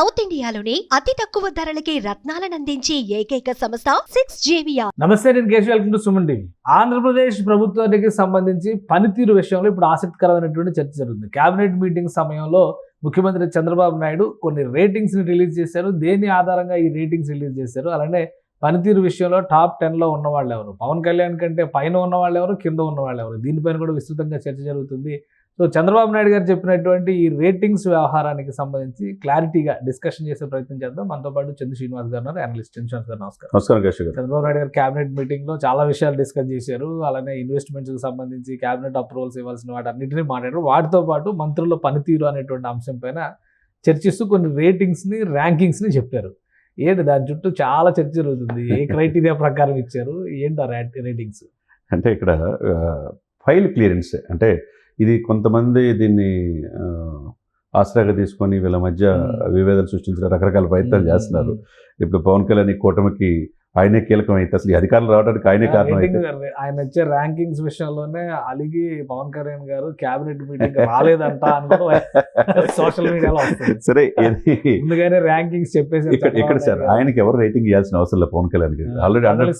South ఇండియాలోని అతి తక్కువ ధరలకి రత్నాలను అందించే ఏకైక సంస్థ సిక్స్ జేవియా నమస్తే నేను Keshav. Welcome to Suman TV. Andhra Pradesh ప్రభుత్వానికి సంబంధించి పనితీరు విషయంలో ఇప్పుడు ఆసక్తికరమైనటువంటి చర్చ జరుగుతుంది. కేబినెట్ మీటింగ్ సమయంలో ముఖ్యమంత్రి చంద్రబాబు నాయుడు కొన్ని రేటింగ్స్ని రిలీజ్ చేశారు. దేని ఆధారంగా ఈ రేటింగ్స్ రిలీజ్ చేశారు? అలానే పనితీరు విషయంలో టాప్ టెన్లో ఉన్న వాళ్ళు ఎవరు? పవన్ కళ్యాణ్ కంటే పైన ఉన్న వాళ్ళు ఎవరు? కింద ఉన్న వాళ్ళు ఎవరు? దీనిపైన కూడా విస్తృతంగా చర్చ జరుగుతుంది. సో చంద్రబాబు నాయుడు గారు చెప్పినటువంటి ఈ రేటింగ్స్ వ్యవహారానికి సంబంధించి క్లారిటీగా డిస్కషన్ చేసే ప్రయత్నం చేద్దాం. మనతో పాటు చంద్ర శ్రీనివాస్ గారు ఉన్నారు. అనలిస్ట్ చంద్ర శ్రీనివాస్ గారు నమస్కారం. నమస్కారం చంద్రబాబు నాయుడు గారు క్యాబినెట్ మీటింగ్లో చాలా విషయాలు డిస్కస్ చేశారు. అలానే ఇన్వెస్ట్మెంట్స్కి సంబంధించి క్యాబినెట్ అప్రూవల్స్ ఇవ్వాల్సిన వాటి అన్నింటినీ మాట్లాడారు. వాటితో పాటు మంత్రుల పనితీరు అనేటువంటి అంశం పైన చర్చిస్తూ కొన్ని రేటింగ్స్ని ర్యాంకింగ్స్ని చెప్పారు. ఏంటి దాని చుట్టూ చాలా చర్చ జరుగుతుంది. ఏ క్రైటీరియా ప్రకారం ఇచ్చారు? ఏంటి ఆ రేటింగ్స్ అంటే ఇక్కడ ఫైల్ క్లియరెన్స్ అంటే ఇది కొంతమంది దీన్ని ఆసరాగా తీసుకొని వీళ్ళ మధ్య. విభేదాలు సృష్టించిన రకరకాల ప్రయత్నాలు చేస్తున్నారు. ఇప్పుడు పవన్ కళ్యాణ్ కూటమికి ఆయనే కీలకం అయితే అసలు ఈ అధికారం రావడానికి ఆయనే కారణం ఆయన వచ్చే ర్యాంకింగ్స్ విషయంలోనే అలిగి పవన్ కళ్యాణ్ గారు క్యాబినెట్ మీటింగ్ రాలేదంట సోషల్ మీడియాలో సరే ముందుగానే ర్యాంకింగ్స్ చెప్పేసి ఇక్కడ ఇక్కడ సార్ ఆయనకి ఎవరు రేటింగ్ ఇవ్వాల్సిన అవసరం లేదు Pawan Kalyan garu already hundred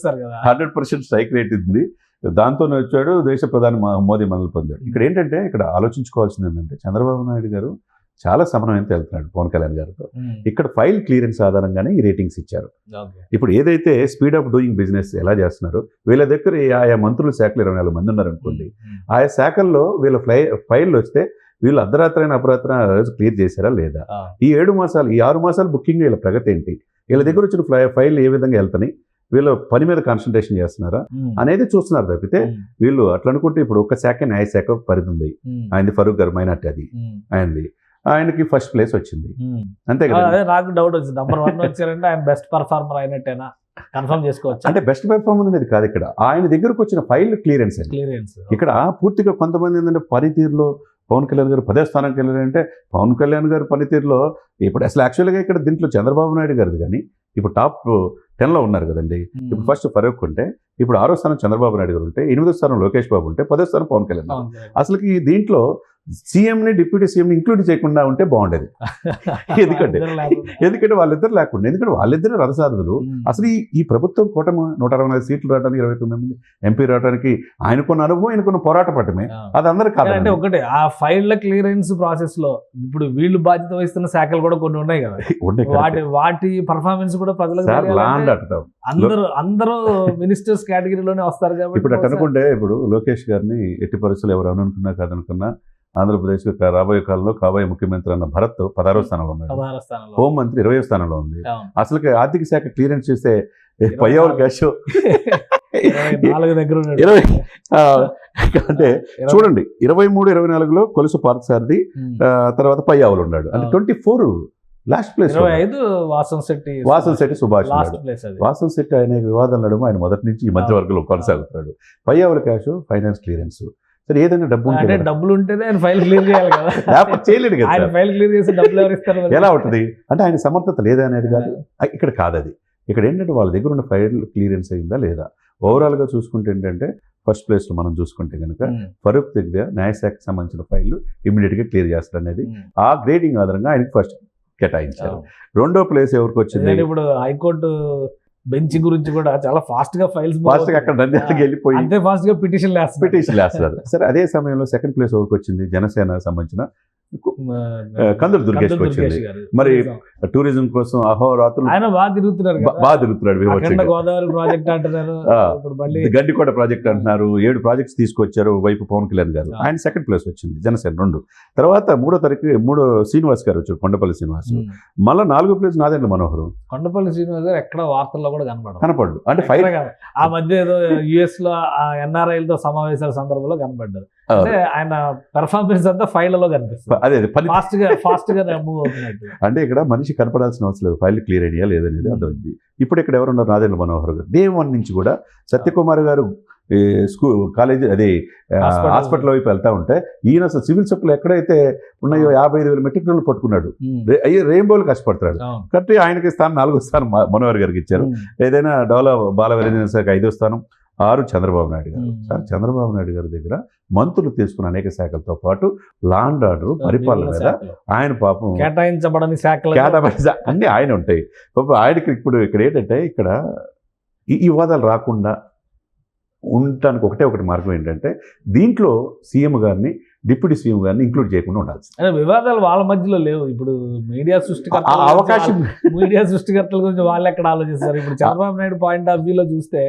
hundred percent strike rate ఉంది. దాంతోనే వచ్చాడు దేశ ప్రధాని మోదీ మనల్ని పొందాడు. ఇక్కడ ఏంటంటే ఇక్కడ ఆలోచించుకోవాల్సింది ఏంటంటే చంద్రబాబు నాయుడు గారు చాలా సమన్వయంతో వెళ్తున్నాడు పవన్ కళ్యాణ్ గారితో. ఉమ్, ఇక్కడ ఫైల్ క్లియరెన్స్ ఆధారంగానే ఈ రేటింగ్స్ ఇచ్చారు. ఇప్పుడు ఏదైతే స్పీడ్ ఆఫ్ డూయింగ్ బిజినెస్ ఎలా చేస్తున్నారో వీళ్ళ దగ్గర ఆయా మంత్రుల శాఖలు ఇరవై నాలుగు మంది ఉన్నారనుకోండి ఉమ్, ఆయా శాఖల్లో వీళ్ళ ఫ్లై ఫైల్ వస్తే వీళ్ళు అర్ధరాత్రైన అపరాత్రి ఆ రోజు క్లియర్ చేశారా లేదా? ఈ ఏడు మాసాలు ఈ ఆరు మాసాలు బుకింగ్ వీళ్ళ ప్రగతి ఏంటి? వీళ్ళ దగ్గర వచ్చిన ఫ్లై ఫైల్ ఏ విధంగా వెళ్తాయి వీళ్ళ పని మీద కాన్సన్ట్రేషన్ చేస్తున్నారా అనేది చూస్తున్నారు తప్పితే వీళ్ళు అట్లా అనుకుంటే ఇప్పుడు ఒక శాఖ న్యాయ శాఖ పరిధి ఉంది. ఆయనది ఫరూక్ గారు మైనార్టీ అది. ఆయనది. ఆయనకి ఫస్ట్ ప్లేస్ వచ్చింది. అంతే కదా. నాకు డౌట్ వచ్చింది. నంబర్ వన్ వచ్చారంటే ఆయన బెస్ట్ పర్ఫార్మర్ అయినట్టేనా? కన్ఫర్మ్ చేసుకోవచ్చు? అంటే బెస్ట్ పెర్ఫార్మెన్స్ అనేది కాదు ఇక్కడ. ఆయన దగ్గరకు వచ్చిన ఫైల్ క్లియరెన్స్ క్లియరెన్స్ ఇక్కడ పూర్తిగా కొంతమంది ఏంటంటే పనితీరులో పవన్ కళ్యాణ్ గారు పదే స్థానానికి వెళ్ళారంటే పవన్ కళ్యాణ్ గారి పనితీరులో ఇప్పుడు అసలు యాక్చువల్గా ఇక్కడ దీంట్లో చంద్రబాబు నాయుడు గారిది కానీ ఇప్పుడు టాప్ టెన్లో ఉన్నారు కదండి. ఇప్పుడు ఫస్ట్ ఫరూక్ ఉంటే ఇప్పుడు ఆరో స్థానం చంద్రబాబు నాయుడు గారు ఉంటే ఎనిమిదో స్థానం లోకేష్ బాబు ఉంటే పదో స్థానం పవన్ కళ్యాణ్. అసలుకి దీంట్లో సీఎంని డిప్యూటీ సీఎంని ఇంక్లూడ్ చేయకుండా ఉంటే బాగుండేది. ఎందుకంటే ఎందుకంటే వాళ్ళిద్దరు లేకుండా ఎందుకంటే వాళ్ళిద్దరు రథసారథులు అసలు ఈ ఈ ప్రభుత్వం కూటమి నూట అరవై నాలుగు సీట్లు రావడానికి ఇరవై తొమ్మిది మంది ఎంపీ రావడానికి ఆయనకున్న అనుభవం ఆయనకున్న పోరాట పట్టమే అది అందరు అంటే కాదు ఒకటి ఆ ఫైళ్ళ క్లియరెన్స్ ప్రాసెస్లో ఇప్పుడు వీళ్ళు బాధ్యత వహిస్తున్న శాఖలు కూడా కొన్ని ఉన్నాయి కదా. వాటి వాటి పర్ఫార్మెన్స్ కూడా ప్రజలకు అంటాం అందరూ అందరూ మినిస్టర్స్ కేటగిరీలోనే వస్తారు కాబట్టి ఇప్పుడు అట్ట అనుకుంటే ఇప్పుడు లోకేష్ గారిని ఎట్టి పరిస్థితులు ఎవరు అనుకున్నా కాదనుకున్నా ఆంధ్రప్రదేశ్ రాబోయే కాలంలో కాబోయే ముఖ్యమంత్రి అన్న భరత్ పదహారో స్థానంలో ఉన్నాడు. హోం మంత్రి ఇరవై స్థానంలో ఉంది. అసలుకి ఆర్థిక శాఖ క్లియరెన్స్ చేస్తే పయ్యవల్ క్యాష్? ఇరవై అంటే చూడండి ఇరవై మూడు ఇరవై నాలుగులో కొలుసు పార్థసారథి తర్వాత పయ్యావులు ఉన్నాడు. అంటే. Twenty four last place Vasan Shetty Vasan Shetty Subhash Vasan Shetty ఆయన వివాదం నడుము ఆయన మొదటి నుంచి ఈ మధ్యవర్గంలో కొనసాగుతున్నాడు. పయ్యావుల క్యాష్ ఫైనాన్స్ క్లియరెన్స్ సరే ఏదైనా డబ్బు ఉంటే. డబ్బులు ఉంటేనే ఆయన ఫైల్ క్లియర్ చేయాలి కదా. లేకపోతే చేయలేడు కదా ఆయన. ఫైల్ క్లియర్ చేసి డబ్బులు ఎవరు ఇస్తారు? ఎలా ఉంటుంది? అంటే ఆయన సమర్థత లేదా అనేది కాదు. ఇక్కడ కాదు అది. ఇక్కడ ఏంటంటే వాళ్ళ దగ్గర ఉన్న ఫైల్ క్లియరెన్స్ అయిందా లేదా? ఓవరాల్గా చూసుకుంటే ఏంటంటే ఫస్ట్ ప్లేస్లో మనం చూసుకుంటే కనుక ఫరూక్ దగ్గర న్యాయశాఖకు సంబంధించిన ఫైల్ ఇమీడియట్గా క్లియర్ చేస్తారు అనేది. ఆ గ్రేడింగ్ ఆధారంగా ఆయనకి ఫస్ట్ కేటాయించారు. రెండో ప్లేస్ ఎవరికి వచ్చింది? ఇప్పుడు హైకోర్టు బెంచ్ గురించి కూడా చాలా ఫాస్ట్గా ఫైల్స్ ఫాస్ట్గా అక్కడ నంద్యాలకు వెళ్ళిపోయి అంతే ఫాస్ట్గా పిటిషన్ పిటిషన్ వేస్తారు సరే అదే సమయంలో సెకండ్ ప్లేస్ ఎవరికి వచ్చింది? జనసేన సంబంధించిన కందులు దుర్గేష్ వచ్చింది. మరి టూరిజం కోసం అహోరాత్రులు ఆయన బాగా తిరుగుతున్నారు బాగా తిరుగుతున్నాడు. గోదావరి ప్రాజెక్ట్ అంటున్నారు. గండికోట ప్రాజెక్ట్ అంటున్నారు. ఏడు ప్రాజెక్ట్స్ తీసుకొచ్చారు వైపు పవన్ కళ్యాణ్ గారు. ఆయన సెకండ్ ప్లేస్ వచ్చింది జనసేన రెండు. తర్వాత మూడో తారీఖు మూడో శ్రీనివాస్ గారు వచ్చారు కొండపల్లి శ్రీనివాస్. మళ్ళీ నాలుగో ప్లేస్ నాదెండ్ల మనోహర్. కొండపల్లి శ్రీనివాస్ గారు ఎక్కడ వార్తల్లో కూడా కనపడదు. కనపడ్డు అంటే కాదు. ఆ మధ్య ఏదో యుఎస్లో ఎన్ఆర్ఐలతో సమావేశాల సందర్భంలో కనపడ్డారు. అంటే ఆయన పెర్ఫార్మెన్స్ అంతా ఫైళ్ళలో కనిపిస్తుంది. అదే ఫాస్ట్గా ఫాస్ట్గా మూవ్ అవుతున్నట్టు. అంటే ఇక్కడ మనిషి కనపడాల్సిన అవసరం లేదు. ఫైల్ క్లియర్ అయ్యా లేదనేది అర్థమైంది. ఇప్పుడు ఇక్కడ ఎవరున్నారు? నాదెండ్ల మనోహర్ గారు. డే వన్ నుంచి కూడా సత్యకుమార్ గారు స్కూల్ కాలేజీ అదే. హాస్పిటల్ వైపు వెళ్తా ఉంటే ఈయన అసలు సివిల్ సప్లై ఎక్కడైతే ఉన్నాయో యాభై ఐదు వేల మెట్రిక్ టన్నులు పట్టుకున్నాడు. రే- అయ్యే రెయిన్బోలు కష్టపడతాడు. కాబట్టి ఆయనకి స్థానం నాలుగో స్థానం మనోహర్ గారికి ఇచ్చారు. ఉమ్. ఏదైనా బాల వీరేంద్ర సార్కి ఐదో స్థానం. ఆరు చంద్రబాబు నాయుడు గారు. సార్ చంద్రబాబు నాయుడు గారి దగ్గర మంత్రులు తీసుకున్న అనేక శాఖలతో పాటు లాండ్ ఆర్డర్ పరిపాలన మీద. ఆయన పాపం కేటాయించబడని శాఖలు కేటాయించ అన్నీ ఆయన ఉంటాయి. పాపం ఆయనకి ఇప్పుడు ఇక్కడ ఏంటంటే ఇక్కడ ఈ వివాదాలు రాకుండా ఉండటానికి ఒకటే ఒకటి మార్గం ఏంటంటే దీంట్లో సీఎం గారిని డిప్యూటీ సీఎం గారిని ఇంక్లూడ్ చేయకుండా అంటే వివాదాలు వాళ్ళ మధ్యలో లేవు. ఇప్పుడు మీడియా గురించి అవకాశం మీడియా సృష్టికర్తల గురించి వాళ్ళు ఎక్కడ ఆలోచిస్తారు? ఇప్పుడు చంద్రబాబు నాయుడు పాయింట్ ఆఫ్ వ్యూలో చూస్తే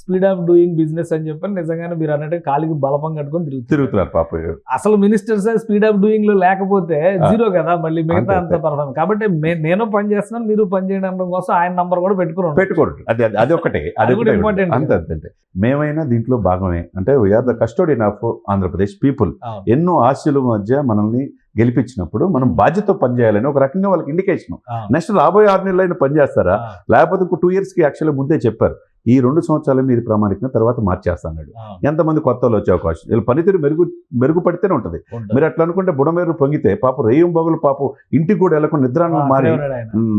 స్పీడ్ ఆఫ్ డూయింగ్ బిజినెస్ అని చెప్పి నిజంగానే మీరు అన్నట్టు కాలికి బలపం కట్టుకొని తిరుగుతారు తిరుగుతున్నారు పాప అసలు మినిస్టర్స్ స్పీడ్ ఆఫ్ డూయింగ్లో లేకపోతే జీరో కదా మళ్ళీ మిగతా అంతే, పర్ఫార్మ్ కాబట్టి నేను పని చేస్తున్నాను మీరు పని చేయడం కోసం ఆయన నంబర్ కూడా పెట్టుకుని ఉంటారు. పెట్టుకోండి. అది అది- ఒకటే అది కూడా important. అంతే అంతే మేమైనా దీంట్లో భాగమే. అంటే we are the custodian of Andhra Pradesh people. ఎన్నో ఆశల మధ్య మనల్ని గెలిపించినప్పుడు మనం బాధ్యత పనిచేయాలని ఒక రకంగా వాళ్ళకి ఇండికేషన్. నెక్స్ట్ రాబోయే ఆరు నెలలు అయినా పనిచేస్తారా లేకపోతే ఇంకో టూ ఇయర్స్కి యాక్చువల్గా ముందే చెప్పారు. ఈ రెండు సంవత్సరాలు మీరు ప్రామాణికంగా తర్వాత మార్చేస్తాడు. ఎంతమంది కొత్త వాళ్ళు వచ్చే అవకాశం వీళ్ళ పనితీరు మెరుగు మెరుగుపడితేనే ఉంటుంది. మీరు అట్లా అనుకుంటే బుడమేరు పొంగితే పాపం రేయం బొగలు పాపం ఇంటికి కూడా వెళ్ళకుండా నిద్రాన్ని ఆ, మారి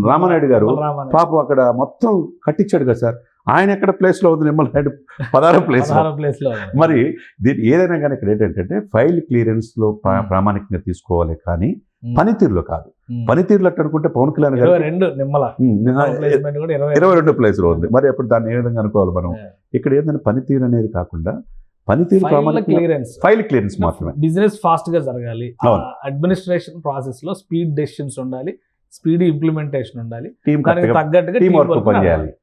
రామానాయుడు గారు. పాపం అక్కడ మొత్తం కట్టించాడు కదా సార్ ఆయన ఎక్కడ ప్లేస్లో ఉంది నిమ్మలనాయుడు పదహారు ప్లేస్లో పదహారో ప్లేస్లో ఉన్నాడు. మరి దీని ఏదైనా కానీ ఇక్కడ ఏంటంటే ఫైల్ క్లియరెన్స్లో. ప్రామాణికంగా తీసుకోవాలి కానీ. పనితీరులో కాదు. పనితీరులో అట్లా అనుకుంటే పవన్ కళ్యాణ్ గారు రెండు నిమ్మల. ఇరవై రెండు. ప్లేస్లో ఉంది. మరి అప్పుడు దాన్ని ఏ విధంగా అనుకోవాలి మనం. ఇక్కడ ఏంటంటే పనితీరు అనేది కాకుండా పనితీరు క్లియరెన్స్ ఫైల్ క్లియరెన్స్ మాత్రమే. బిజినెస్ ఫాస్ట్గా జరగాలి. అడ్మినిస్ట్రేషన్ ప్రాసెస్లో స్పీడ్ డెసిషన్స్ ఉండాలి. స్పీడ్ ఇంప్లిమెంటేషన్ ఉండాలి. దానికి తగ్గట్టుగా టీం వర్క్ పనిచేయాలి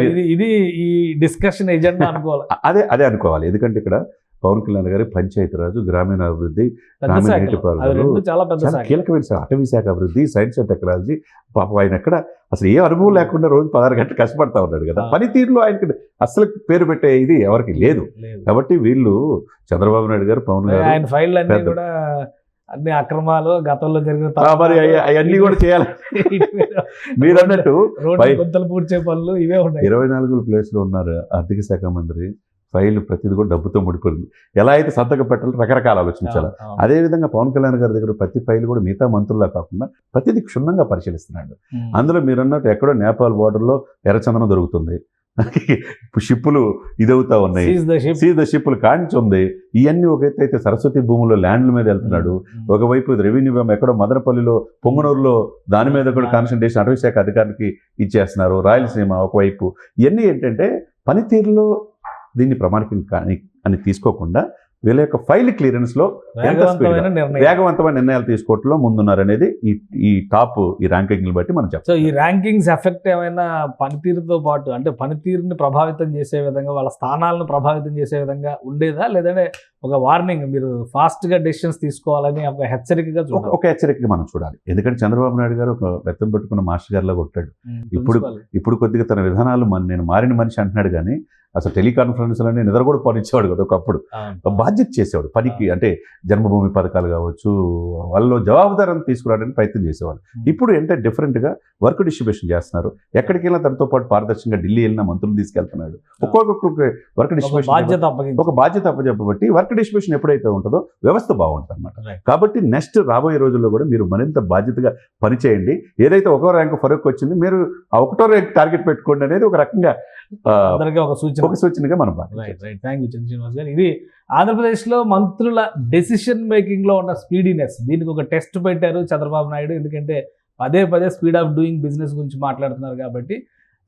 ఇది ఇది ఈ డిస్కషన్ ఎజెండా అనుకోవాలి. అదే అదే అనుకోవాలి. ఎందుకంటే ఇక్కడ పవన్ కళ్యాణ్ గారి పంచాయతీరాజు గ్రామీణాభివృద్ధి గ్రామీణ. నీటిపారుదల. రెండు చాలా కీలకమైన అటవీ శాఖ అభివృద్ధి సైన్స్ అండ్ టెక్నాలజీ. పాపం ఆయన ఎక్కడ అసలు ఏ అనుభవం లేకుండా రోజు పదహారు గంటలు కష్టపడతా ఉన్నాడు కదా. పనితీరులో ఆయనకి అసలు పేరు పెట్టే ఇది ఎవరికి లేదు. కాబట్టి వీళ్ళు చంద్రబాబు నాయుడు గారు పవన్ గారు ఆయన ఫైల్ అన్ని కూడా అన్ని అక్రమాలు గతంలో జరిగిన మరి అవన్నీ కూడా చేయాలి. మీరు అన్నట్టు గుంతలు పూడ్చే పనులు ఇవే ఉన్నాయి. ఇరవై నాలుగు ప్లేస్లో ఉన్నారు ఆర్థిక శాఖ మంత్రి ఫైల్ ప్రతిది కూడా డబ్బుతో ముడిపోయింది ఎలా అయితే సంతకం పెట్టాలో రకరకాల ఆలోచించాలి. అవును, అవును. అదే విధంగా పవన్ కళ్యాణ్ గారి దగ్గర ప్రతి ఫైల్ కూడా మిగతా మంత్రుల్లా కాకుండా ప్రతిదీ క్షుణ్ణంగా పరిశీలిస్తున్నాడు. అందులో మీరు అన్నట్టు ఎక్కడో నేపాల్ బార్డర్లో ఎర్రచందనం దొరుకుతుంది. షిప్పులు ఇదవుతా ఉన్నాయి. షిప్పులు కాంచి ఉంది. ఇవన్నీ ఒక ఎత్తు అయితే సరస్వతి భూముల్లో ల్యాండ్ల మీద వెళ్తున్నాడు. ఒకవైపు రెవెన్యూ ఎక్కడో మదనపల్లిలో పొంగనూరులో దాని మీద కూడా కాన్సన్ట్రేషన్ అటవీ శాఖ అధికారికి ఇచ్చేస్తున్నారు. రాయలసీమ ఒకవైపు. ఇవన్నీ ఏంటంటే పనితీరులో దీన్ని ప్రామాణికం కాని అని తీసుకోకుండా వీళ్ళ యొక్క ఫైల్ క్లియరెన్స్లో వేగవంతమైన నిర్ణయాలు. తీసుకోవడంలో ముందున్నారనేది ఈ ఈ టాప్ ఈ ర్యాంకింగ్ని బట్టి మనం సో చెప్తాం. ఈ ర్యాంకింగ్స్ ఎఫెక్ట్ ఏమైనా పనితీరుతో పాటు అంటే పనితీరుని ప్రభావితం చేసే విధంగా వాళ్ళ స్థానాలను ప్రభావితం చేసే విధంగా ఉండేదా? లేదంటే ఒక వార్నింగ్ మీరు ఫాస్ట్గా డెసిషన్స్ తీసుకోవాలని ఒక హెచ్చరికగా ఒక- చూడాలి? ఒక హెచ్చరికగా మనం చూడాలి. ఎందుకంటే చంద్రబాబు నాయుడు గారు ఒక బెత్తం పెట్టుకున్న మాస్టర్ గారిలో కొట్టాడు. ఇప్పుడు-. ఇప్పుడు కొద్దిగా తన విధానాలు నేను మారిన మనిషి అంటున్నాడు కానీ అసలు టెలికాన్ఫరెన్స్లోనే నిద్ర కూడా పనిచ్చేవాడు కదా ఒకప్పుడు. బాధ్యత చేసేవాడు. పనికి అంటే జన్మభూమి పథకాలు కావచ్చు వాళ్ళలో జవాబుదారం తీసుకురావడానికి ప్రయత్నం చేసేవాళ్ళు ఇప్పుడు ఏంటంటే డిఫరెంట్గా వర్క్ డిస్ట్రిబ్యూషన్ చేస్తున్నారు. ఎక్కడికి వెళ్ళినా తనతో పాటు పారదర్శకంగా ఢిల్లీ వెళ్ళిన మంత్రులు తీసుకెళ్తున్నాడు. ఒక్కొక్కరికి వర్క్ ఒక డిస్ట్రిబ్యూషన్ ఒక బాధ్యత అప్పచెప్పబట్టి వర్క్ డిస్ట్రిబ్యూషన్ ఎప్పుడైతే ఉంటుందో వ్యవస్థ బాగుంటుంది అనమాట. కాబట్టి నెక్స్ట్ రాబోయే రోజుల్లో కూడా మీరు మరింత బాధ్యతగా పనిచేయండి. ఏదైతే ఒకటో ర్యాంక్ ఫరక్ వచ్చింది మీరు ఆ ఒకటో ర్యాంక్ టార్గెట్ పెట్టుకోండి అనేది ఒక రకంగా ఒక సూచన ఒక సూచనగా మనం right right thank you Chandrasrinivas garu. ఇది ఆంధ్రప్రదేశ్లో మంత్రుల డెసిషన్ మేకింగ్లో ఉన్న స్పీడీనెస్ దీనికి ఒక టెస్ట్ పెట్టారు చంద్రబాబు నాయుడు. ఎందుకంటే పదే పదే స్పీడ్ ఆఫ్ డూయింగ్ బిజినెస్ గురించి మాట్లాడుతున్నారు కాబట్టి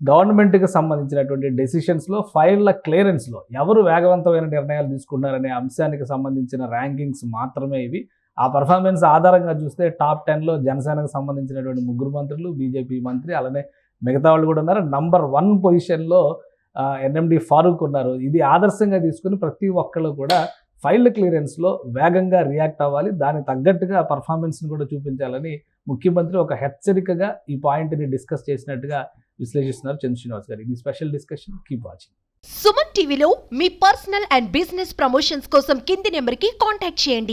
గవర్నమెంట్కి సంబంధించినటువంటి డెసిషన్స్లో ఫైళ్ళ క్లియరెన్స్లో ఎవరు వేగవంతమైన నిర్ణయాలు తీసుకున్నారనే అంశానికి సంబంధించిన ర్యాంకింగ్స్ మాత్రమే ఇవి. ఆ పర్ఫార్మెన్స్ ఆధారంగా చూస్తే టాప్ టెన్లో జనసేనకు సంబంధించినటువంటి ముగ్గురు మంత్రులు బీజేపీ మంత్రి అలానే మిగతా వాళ్ళు కూడా ఉన్నారు. నంబర్ వన్ పొజిషన్లో ఎన్ఎండి ఫారూక్ ఉన్నారు. ఇది ఆదర్శంగా తీసుకుని ప్రతి ఒక్కళ్ళు కూడా ఫైల్ క్లియరెన్స్లో వేగంగా రియాక్ట్ అవ్వాలి. దానికి తగ్గట్టుగా పర్ఫార్మెన్స్ని కూడా చూపించాలని ముఖ్యమంత్రి ఒక హెచ్చరికగా ఈ పాయింట్ని డిస్కస్ చేసినట్టుగా విశ్లేషిస్తున్నారు చంద్ర శ్రీనివాస్ గారు. ఇది special discussion. Keep watching. Suman టీవీలో మీ పర్సనల్ అండ్ బిజినెస్ ప్రమోషన్స్ కోసం కింది నెంబర్కి కాంటాక్ట్ చేయండి.